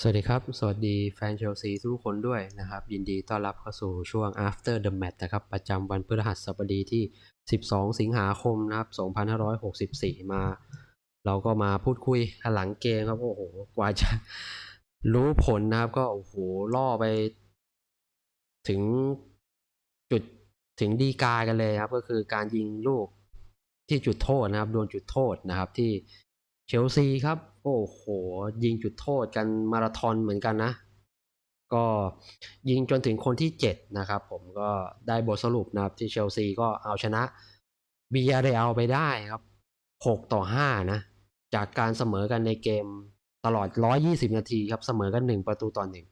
สวัสดีครับ สวัสดีแฟนเชลซีทุกคนด้วยนะครับ ยินดีต้อนรับเข้าสู่ช่วง after the match นะครับ ประจำวันพฤหัสบดีที่ 12 สิงหาคมนะครับ 2564 มา เราก็มาพูดคุยหลังเกมครับ โอ้โห กว่าจะรู้ผลนะครับ ก็โอ้โห ล่อไป ถึงจุดถึงดีกากันเลยครับ ก็คือการยิงลูกที่จุดโทษนะครับ โดนจุดโทษนะครับที่ เชลซีครับ โอ้โห ยิงจุดโทษกันมาราธอนเหมือนกันนะ ก็ยิงจนถึงคนที่ 7 นะครับ ผมก็ได้บทสรุปนะครับ ที่เชลซีก็เอาชนะบียาเรอัลไปได้ครับ 6 ต่อ 5 นะ จากการเสมอกันในเกมตลอด 120 นาทีครับ เสมอกัน 1 ประตูต่อหนึ่ง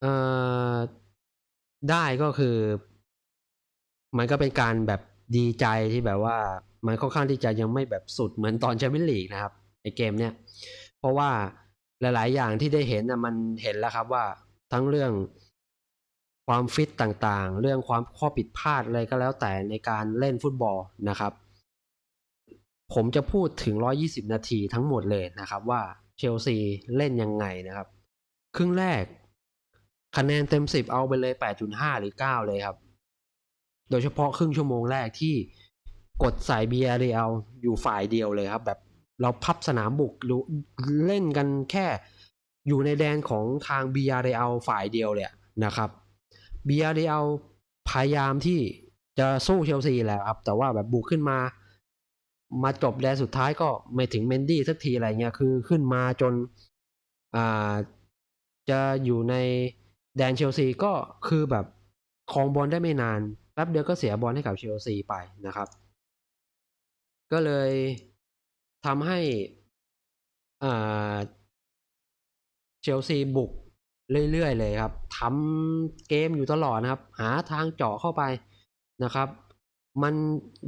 เอ่อได้ก็คือ มันก็เป็นการแบบ ดีใจที่แบบว่า มันค่อนข้างที่จะยังไม่แบบสุดเหมือนตอนแชมเปี้ยนลีกนะครับในเกมเนี้ยเพราะว่าหลาย ๆ อย่างที่ได้เห็นนะมันเห็นแล้วครับว่าทั้งเรื่องความฟิตต่างๆ เรื่องความข้อผิดพลาดอะไรก็แล้วแต่ในการเล่นฟุตบอลนะครับ ผมจะพูดถึง 120 นาทีทั้งหมดเลยนะครับว่าเชลซีเล่นยังไงนะครับ ครึ่งแรกคะแนนเต็ม 10 เอาไปเลย 8.5 หรือ 9 เลยครับ โดยเฉพาะครึ่งชั่วโมงแรกที่กดใส่เบียร์เรียลอยู่ฝ่ายเดียวเลยครับ แบบเราพับสนามบุกเล่นกันแค่อยู่ในแดนของทางเบียร์เรียลฝ่ายเดียวเลยนะครับเบียร์เรียลพยายามที่จะสู้เชลซีแหละครับ แต่ว่าแบบบุกขึ้นมา มาจบแดนสุดท้ายก็ไม่ถึงเมนดี้สักทีอะไรเงี้ยคือขึ้นมาจนอ่าจะอยู่ในแดนเชลซีก็คือแบบคองบอลได้ไม่นาน แป๊บเดียวก็เสียบอลให้กับเชลซีไปนะครับ ก็เลยทำให้อ่าเชลซีบุกเรื่อยๆเลยครับทำเกมอยู่ตลอดนะครับ หาทางเจาะเข้าไปนะครับ มัน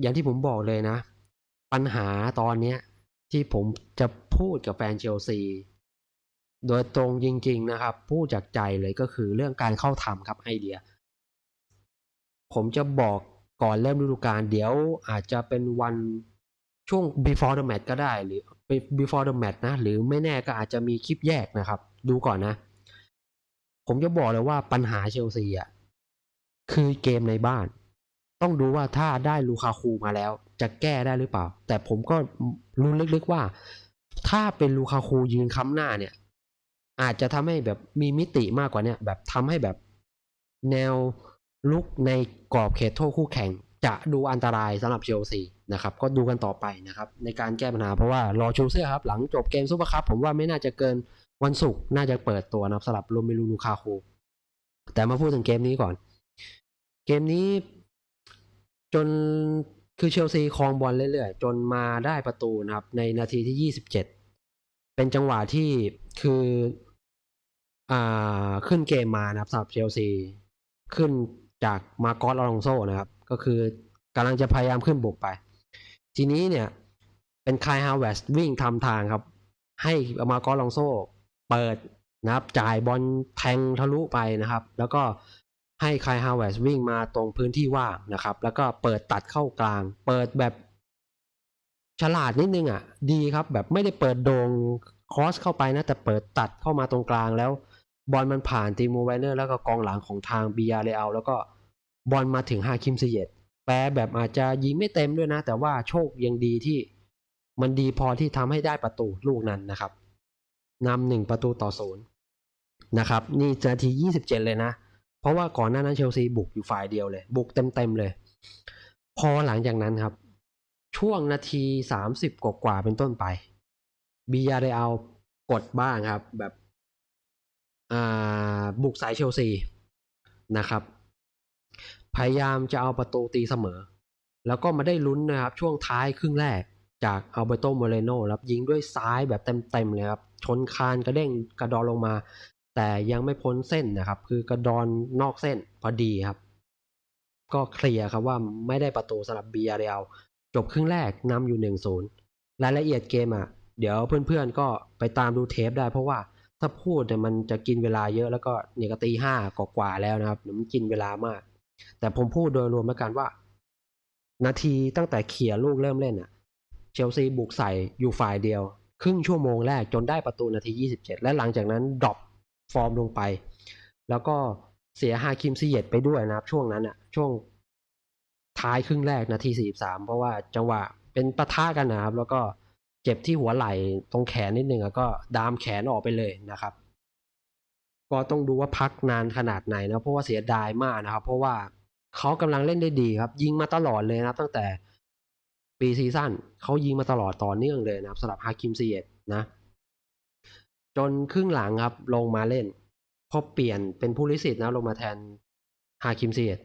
อย่างที่ผมบอกเลยนะ ปัญหาตอนนี้ที่ผมจะพูดกับแฟนเชลซีโดยตรงจริง ๆ นะครับ พูดจากใจเลยก็คือเรื่องการเข้าทำครับไอเดีย ผมจะบอกก่อนเริ่มฤดูกาลเดี๋ยวอาจจะเป็นวันช่วง before the match ก็ได้หรือ before the match นะ หรือไม่แน่ก็อาจจะมีคลิปแยกนะครับ ดูก่อนนะ ผมจะบอกเลยว่าปัญหาเชลซีอะคือเกมในบ้าน ต้องดูว่าถ้าได้ลูคาคูมาแล้ว จะแก้ได้หรือเปล่า แต่ผมก็รู้ลึกๆว่า ถ้าเป็นลูคาคูยืนค้ำหน้าเนี่ย อาจจะทำให้แบบมีมิติมากกว่าเนี่ยแบบทำให้แบบแนว ลุกในกรอบเขตโทษคู่แข่ง จะดูอันตรายสำหรับเชลซีนะครับก็ดูกันต่อไปนะครับในการแก้ปัญหาเพราะว่ารอชูเสื้อครับหลังจบเกมซุปเปอร์คัพผมว่าไม่น่าจะเกินวันศุกร์น่าจะเปิดตัวนะครับสำหรับโรเมลูลูคาโคแต่มาพูดถึงเกมนี้ก่อน เกมนี้จนคือเชลซีครองบอลเรื่อยๆ จนมาได้ประตูนะครับ ในนาทีที่ 27 เป็นจังหวะที่คืออ่าขึ้นเกมมานะครับสำหรับเชลซีขึ้น จากมาโกอสอลองโซนะครับ ก็คือกำลังจะพยายามขึ้นบุกไป ทีนี้เนี่ยเป็นคายฮาวเวสวิ่งทำทางครับ ให้มาโกอสอลองโซเปิดนะครับจ่ายบอลแทงทะลุไปนะครับ แล้วก็ให้คายฮาวเวสวิ่งมาตรงพื้นที่ว่างนะครับ แล้วก็เปิดตัดเข้ากลาง เปิดแบบฉลาดนิดนึงอะ ดีครับแบบไม่ได้เปิดโดงคอสเข้าไปนะแต่เปิดตัดเข้ามาตรงกลางแล้วบอลมันผ่านตีมูไวเนอร์แล้วก็กองหลังของทางบียาเรอัลแล้วก็ บอลมาถึงฮาคิมเซเยตแปลแบบอาจจะยิงไม่เต็มด้วยนะ แต่ว่าโชคยังดีที่มันดีพอที่ทำให้ได้ประตูลูกนั้นนะครับนำหนึ่งประตูต่อศูนย์นะครับ นี่นาทียี่สิบเจ็ดเลยนะ เพราะว่าก่อนหน้านั้นเชลซีบุกอยู่ฝ่ายเดียวเลย บุกเต็มๆเลย พอหลังจากนั้นครับ ช่วงนาทีสามสิบกว่าๆเป็นต้นไปบียาเอัลกดบ้างครับ แบบ อ่า บุกสายเชลซีนะครับ พยายามจะเอาประตูตีเสมอ แล้วก็มาได้ลุ้นนะครับช่วงท้ายครึ่งแรกจากอัลเบโตโมเรโนครับยิงด้วยซ้ายแบบเต็มๆเลยครับ ชนคานกระเด้งกระดอนลงมา แต่ยังไม่พ้นเส้นนะครับ คือกระดอนนอกเส้นพอดีครับ ก็เคลียร์ครับว่าไม่ได้ประตูสำหรับบียาเรียลจบครึ่งแรกนำอยู่หนึ่งศูนย์รายละเอียดเกมอะ เดี๋ยวเพื่อนๆก็ไปตามดูเทปได้เพราะว่าถ้าพูดเนี่ยมันจะกินเวลาเยอะแล้วก็เนี่ยก็ตีห้ากว่าแล้วนะครับเดี๋ยวมันกินเวลามาก แต่ผมพูดโดยรวมแล้วกันว่า นาทีตั้งแต่เขี่ยลูกเริ่มเล่นอะเชลซีบุกใส่อยู่ฝ่ายเดียว ครึ่งชั่วโมงแรกจนได้ประตูนาที 27 และหลังจากนั้นดรอปฟอร์มลงไป แล้วก็เสียฮาคิมซีเยตไปด้วยนะครับช่วงนั้นอะช่วงท้ายครึ่งแรกนาที 43 เพราะว่าจังหวะเป็นปะทะกันนะครับ แล้วก็เจ็บที่หัวไหล่ตรงแขนนิดนึงแล้วก็ดามแขนออกไปเลยนะครับ ก็ต้องดูว่าพักนานขนาดไหนนะเพราะว่าเสียดายมากนะครับ เพราะว่าเขากำลังเล่นได้ดีครับ ยิงมาตลอดเลยนะครับ ตั้งแต่ปีซีซั่นเขายิงมาตลอดต่อเนื่องเลยนะครับสำหรับฮาคิมซีเอตนะ จนครึ่งหลังครับ ลงมาเล่นพอเปลี่ยนเป็นผู้ลิสิตนะลงมาแทนฮาคิมซีเอต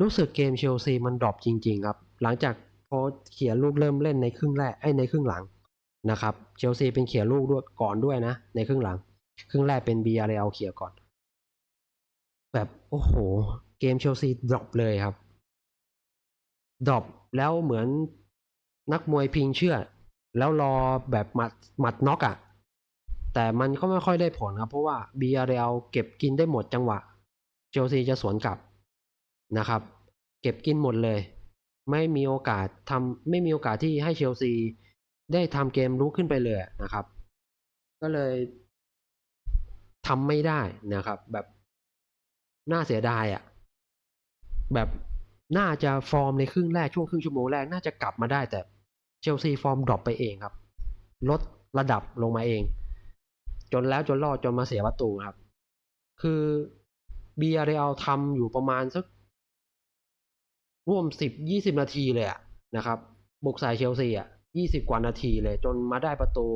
รู้สึกเกมเชลซีมันดรอปจริง ๆ ครับ หลังจากพอเขียนลูกเริ่มเล่นในครึ่งแรกไอ้ในครึ่งหลังนะครับ เชลซีเป็นเขียนลูกด้วยก่อนด้วยนะ ในครึ่งหลัง ครึ่งแรกเป็นบีอาร์เรลเขียก่อน แบบโอ้โห เกมเชลซีดรอปเลยครับดรอปแล้วเหมือนนักมวยพิงเชื่อ แล้วรอแบบหมัดหมัดน็อกอะ่ะ แต่มันก็ไม่ค่อยได้ผลครับ เพราะว่าบีอาร์เรลเก็บกินได้หมดจังหวะเชลซีจะสวนกลับนะครับ เก็บกินหมดเลย ไม่มีโอกาสทำไม่มีโอกาสที่ให้เชลซีได้ทำเกมลุกขึ้นไปเลยนะครับ ก็เลย ทำไม่ได้นะครับ แบบน่าเสียดายอะ่ะแบบน่าจะฟอร์มในครึ่งแรกช่วงครึ่งชั่วโมงแรกน่าจะกลับมาได้แต่เชลซีฟอร์มดรอปไปเองครับ ลดระดับลงมาเอง จนแล้วจนรอดจนมาเสียประตูครับ คือเบียร์เรอัลทำอยู่ประมาณสักร่วมสิบยี่สิบนาทีเลยอะนะครับบุกใส่เชลซีอะยี่สิบกว่านาทีเลย จนมาได้ประตู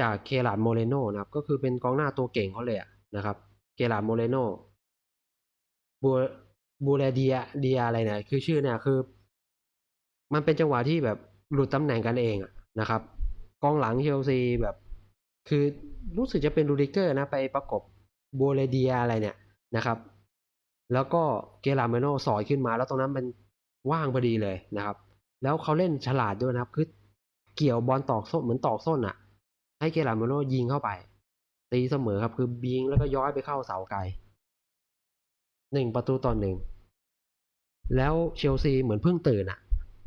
จากเคลาดโมเรโนนะครับ ก็คือเป็นกองหน้าตัวเก่งเขาเลยอะนะครับ เคลาดโมเรโนบูบูเรเดียเดียอะไรเนี่ยคือชื่อเนี่ยคือ มันเป็นจังหวะที่แบบหลุดตำแหน่งกันเองอะนะครับ กองหลังเชลซีแบบ คือรู้สึกจะเป็นรูดิเกอร์นะไปประกบบูเรเดียอะไรเนี่ยนะครับ แล้วก็เกลาเมโนสอยขึ้นมา แล้วตรงนั้นมันว่างพอดีเลยนะครับ แล้วเขาเล่นฉลาดด้วยนะครับ คือเกี่ยวบอลตอกส้นเหมือนตอกส้นอะ่ะ ให้เกลาเมโนยิงเข้าไป ตีเสมอครับคือบิงแล้วก็ย้อยไปเข้าเสาไกลหนึ่งประตูต่อหนึ่งแล้วเชลซีเหมือนเพิ่งตื่นอะ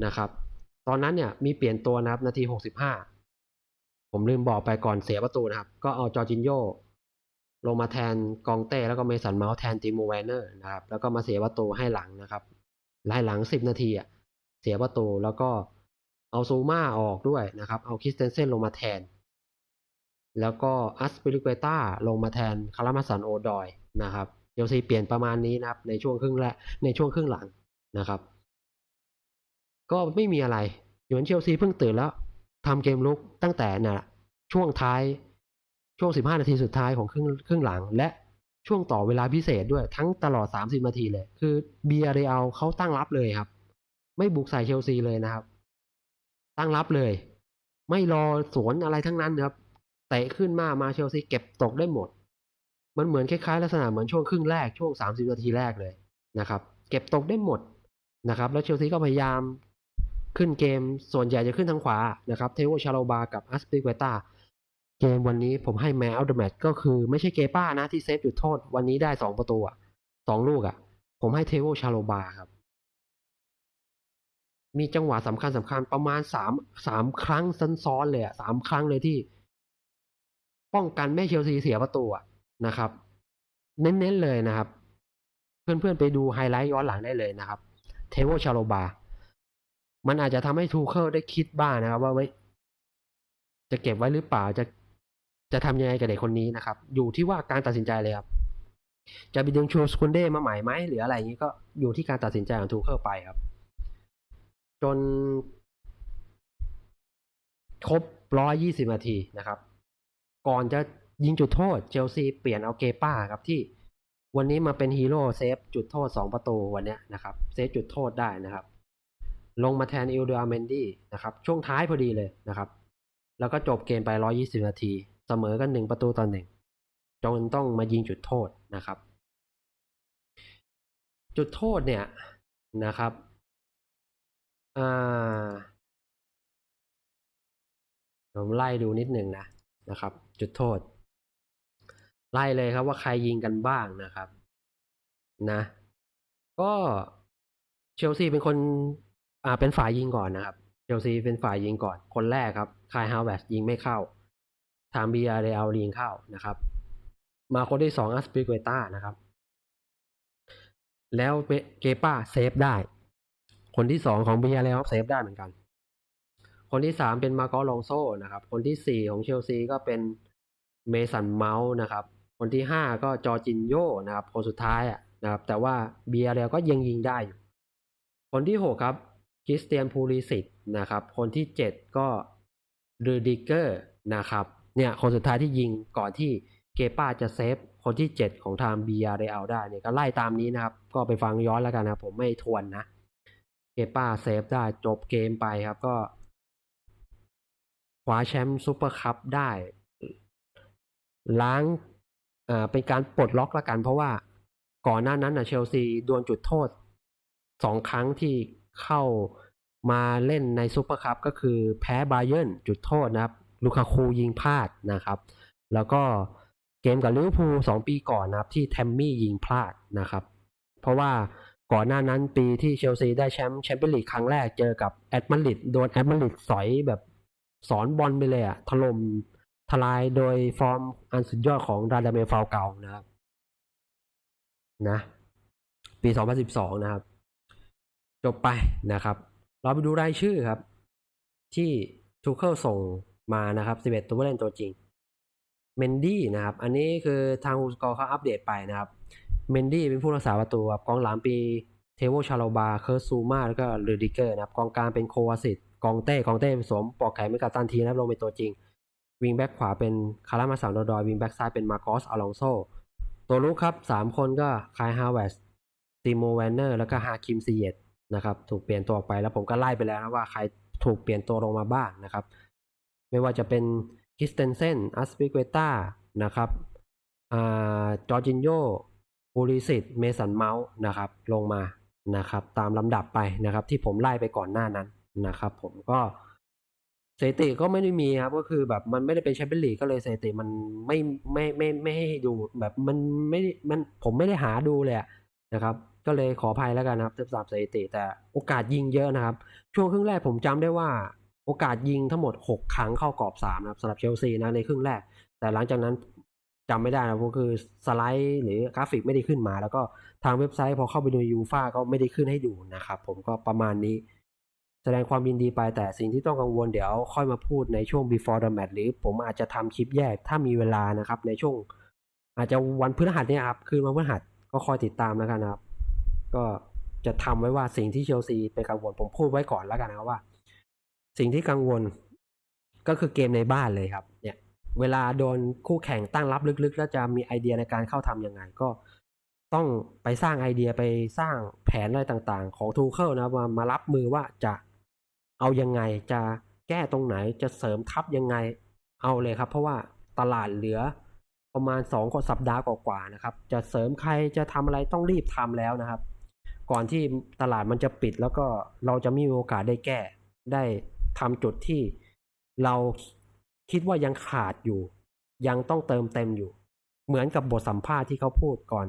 นะครับ ตอนนั้นเนี่ยมีเปลี่ยนตัวนะครับ นาทีหกสิบห้าผมลืมบอกไปก่อนเสียประตูนะครับ ก็เอาจอร์จินโยลงมาแทนกองเต้แล้วก็เมสันเมาส์แทนติโมแวนเนอร์นะครับแล้วก็มาเสียประตูให้หลังนะครับไล่หลังสิบนาทีอะเสียประตูแล้วก็เอาซูมาออกด้วยนะครับ เอาคิสเตนเซนลงมาแทน แล้วก็อัสเปริเกตาลงมาแทนคารามาสันโอดอยนะครับเชลซีเปลี่ยนประมาณนี้นะครับ ในช่วงครึ่งแรกในช่วงครึ่งหลังนะครับ ก็ไม่มีอะไรเหมือนเชลซีเพิ่งตื่นแล้วทำเกมลุกตั้งแต่น่ะช่วงท้ายช่วง 15 นาทีสุดท้ายของครึ่งครึ่งหลัง และช่วงต่อเวลาพิเศษด้วยทั้งตลอด 30 นาทีเลย คือเบียร์เรอัลเขาตั้งรับเลยครับ ไม่บุกใส่เชลซีเลยนะครับ ตั้งรับเลย ไม่รอสวนอะไรทั้งนั้นครับ เตะขึ้นมามาเชลซีเก็บตกได้หมด มันเหมือนคล้ายๆ ลักษณะเหมือนช่วงครึ่งแรกช่วง 30นาทีแรกเลยนะครับเก็บตกได้หมดนะครับ แล้วเชลซีก็พยายามขึ้นเกมส่วนใหญ่จะขึ้นทางขวานะครับเทโวชาโลบากับอัสปิเกตาเกมวันนี้ผมให้แมวเดอะแมตก็คือไม่ใช่เกป้านะที่เซฟจุดโทษวันนี้ได้สองประตูอะสองลูกอะ ผมให้เทโวชาโลบาครับ มีจังหวะสำคัญสำคัญประมาณสามสามครั้งซ้อนๆเลยอะสามครั้งเลยที่ ป้องกันแม่เชลซีเสียประตูนะครับ เน้นๆเลยนะครับ เพื่อนๆไปดูไฮไลท์ย้อนหลังได้เลยนะครับเทโวชาโลบา มันอาจจะทำให้ทูเคิลได้คิดบ้างนะครับ ว่าไว้จะเก็บไว้หรือเปล่าจะจะทำยังไงกับเด็กคนนี้นะครับ อยู่ที่ว่าการตัดสินใจเลยครับ จะไปดึงโชสคุนเด้มาใหม่ไหมหรืออะไรอย่างนี้ก็อยู่ที่การตัดสินใจของทูเคิลไปครับ จน ครบร้อยยี่สิบนาทีนะครับ ก่อนจะยิงจุดโทษเชลซีเปลี่ยนเอาเกป้าครับที่วันนี้มาเป็นฮีโร่เซฟจุดโทษสองประตูวันนี้นะครับเซฟจุดโทษได้นะครับ ลงมาแทนอิลเดอร์เมนดี้นะครับช่วงท้ายพอดีเลยนะครับ แล้วก็จบเกมไป 120 นาที เสมอกันหนึ่งประตูต่อหนึ่งจนต้องมายิงจุดโทษนะครับ จุดโทษเนี่ยนะครับอ่าผมไล่ดูนิดหนึ่งนะ นะครับ จุดโทษ ไล่เลยครับว่าใครยิงกันบ้างนะครับ นะ ก็เชลซีเป็นคน อ่าเป็นฝ่ายยิงก่อนนะครับเชลซีเป็นฝ่ายยิงก่อน คนแรกครับคายฮาวเวสยิงไม่เข้า ทางบีอาร์เรลยิงเข้านะครับ มาคนที่สองอัสปิเกต้านะครับ แล้วเกป้าเซฟได้ คนที่สองของบีอาร์เรลเซฟได้เหมือนกัน คนที่สามเป็นมาโกลองโซนะครับ คนที่สี่ของเชลซีก็เป็นเมสันเมาส์นะครับ คนที่ห้าก็จอจินโยนะครับ คนสุดท้ายอะนะครับ แต่ว่าเบียร์เรลก็ยังยิงได้อยู่ คนที่หกครับคริสเตียนพูลิสิตนะครับ คนที่เจ็ดก็รูดิเกอร์นะครับ เนี่ยคนสุดท้ายที่ยิงก่อนที่เกป้าจะเซฟคนที่เจ็ดของทางเบียร์เรลได้เนี่ยก็ไล่ตามนี้นะครับ ก็ไปฟังย้อนแล้วกันนะผมไม่ทวนนะ เกป้าเซฟได้จบเกมไปครับก็ คว้าแชมป์ซูเปอร์คัพได้ ล้างอ่าเป็นการปลดล็อกละกัน เพราะว่าก่อนหน้านั้นนะเชลซีดวลจุดโทษสองครั้งที่เข้ามาเล่นในซูเปอร์คัพก็คือแพ้บาเยิร์นจุดโทษนะครับ ลูคาคูยิงพลาดนะครับ แล้วก็เกมกับลิเวอร์พูลสองปีก่อนนะครับ ที่แทมมี่ยิงพลาดนะครับ เพราะว่าก่อนหน้านั้นปีที่เชลซีได้แชมป์แชมเปี้ยนลีกครั้งแรกเจอกับแอตมาดริดโดนแอตมาดริดสอยแบบ สอนบอลไปเลยอะถล่มทลายโดยฟอร์มอันสุดยอดของราดาเมฟาวเก่านะครับ นะ ปี 2012 นะครับ จบไปนะครับ เราไปดูรายชื่อครับ ที่ทูเคิลส่งมานะครับ 11 ตัวเล่นตัวจริง เมนดี้นะครับ อันนี้คือทางฮูสกอร์เขาอัปเดตไปนะครับ เมนดี้เป็นผู้รักษาประตูครับกองหลังปีเทโวชาโลบา เคอร์ซูมาแล้วก็ลูดิเกอร์นะครับ กองกลางเป็นโควาสิต กองเต้กองเต้สวมปอกแขนไม่กาตันทีนะครับลงเป็นตัวจริง วิงแบ็กขวาเป็นคารามาสาวดอยวิงแบ็กซ้ายเป็นมาโกสอลองโซตัวลุกครับสามคนก็คายฮาวเวสติโมแวนเนอร์แล้วก็ฮาคิมซีเยตนะครับถูกเปลี่ยนตัวออกไปแล้วผมก็ไล่ไปแล้วนะว่าใครถูกเปลี่ยนตัวลงมาบ้างนะครับ ไม่ว่าจะเป็นคิสเตนเซนอัสปิเกต้านะครับอจอร์จินโยบูริสิตเมสันเมาส์นะครับลงมานะครับตามลำดับไปนะครับที่ผมไล่ไปก่อนหน้านั้น นะครับผมก็สถิติก็ไม่ได้มีครับก็คือแบบมันไม่ได้เป็นแชมเปี้ยนลีกก็เลยสถิติมันไม่ไม่ไม่ไม่ให้ดูแบบมันไม่มันผมไม่ได้หาดูเลยนะครับ ก็เลยขออภัยแล้วกันนะครับสำหรับสถิติแต่โอกาสยิงเยอะนะครับ ช่วงครึ่งแรกผมจำได้ว่า โอกาสยิงทั้งหมด 6 ครั้งเข้ากรอบ3นะครับสำหรับเชลซีนะในครึ่งแรก แต่หลังจากนั้นจำไม่ได้นะก็คือสไลด์หรือกราฟิกไม่ได้ขึ้นมา แล้วก็ทางเว็บไซต์พอเข้าไปดูยูฟาก็ไม่ได้ขึ้นให้ดูนะครับผมก็ประมาณนี้ แสดงความยินดีไปแต่สิ่งที่ต้องกังวลเดี๋ยวค่อยมาพูดในช่วง before the match หรือผมอาจจะทำคลิปแยกถ้ามีเวลานะครับ ในช่วง อาจจะวันพฤหัสเนี่ยครับคืนวันพฤหัสก็คอยติดตามแล้วกันนะครับ ก็จะทำไว้ว่าสิ่งที่เชลซีเป็นกังวลผมพูดไว้ก่อนแล้วกันนะครับว่า สิ่งที่กังวลก็คือเกมในบ้านเลยครับ เนี่ย เวลาโดนคู่แข่งตั้งรับลึกๆ แล้วจะมีไอเดียในการเข้าทำยังไงก็ต้องไปสร้างไอเดียไปสร้างแผนอะไรต่างๆ ของทูเคิลนะมามารับมือว่าจะ เอายังไงจะแก้ตรงไหนจะเสริมทัพยังไงเอาเลยครับ เพราะว่าตลาดเหลือประมาณสองสัปดาห์กว่าๆนะครับ จะเสริมใครจะทำอะไรต้องรีบทำแล้วนะครับ ก่อนที่ตลาดมันจะปิดแล้วก็เราจะมีโอกาสได้แก้ ได้ทำจุดที่เราคิดว่ายังขาดอยู่ ยังต้องเติมเต็มอยู่ เหมือนกับบทสัมภาษณ์ที่เขาพูดก่อน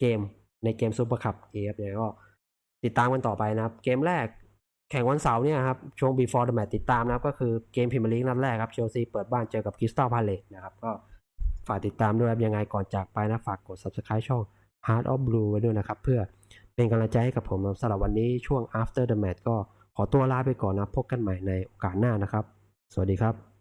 เกมในเกมซูเปอร์คัพเอฟเนี่ยก็ติดตามกันต่อไปนะครับ เกมแรก ข่งวันเสาร์เนี่ยครับ ช่วง before the match ติดตามนะครับ ก็คือเกมพิมพ์ลีกนัดแรกครับเชลซีเปิดบ้านเจอกับคริสตัลพาเลตนะครับ ก็ฝากติดตามด้วยครับ ยังไงก่อนจากไปนะ ฝากกด subscribe ช่อง Heart of Blue ไว้ด้วยนะครับ เพื่อเป็นกำลังใจให้กับผมสำหรับวันนี้ช่วง after the match ก็ขอตัวลาไปก่อนนะ พบกันใหม่ในโอกาสหน้านะครับ สวัสดีครับ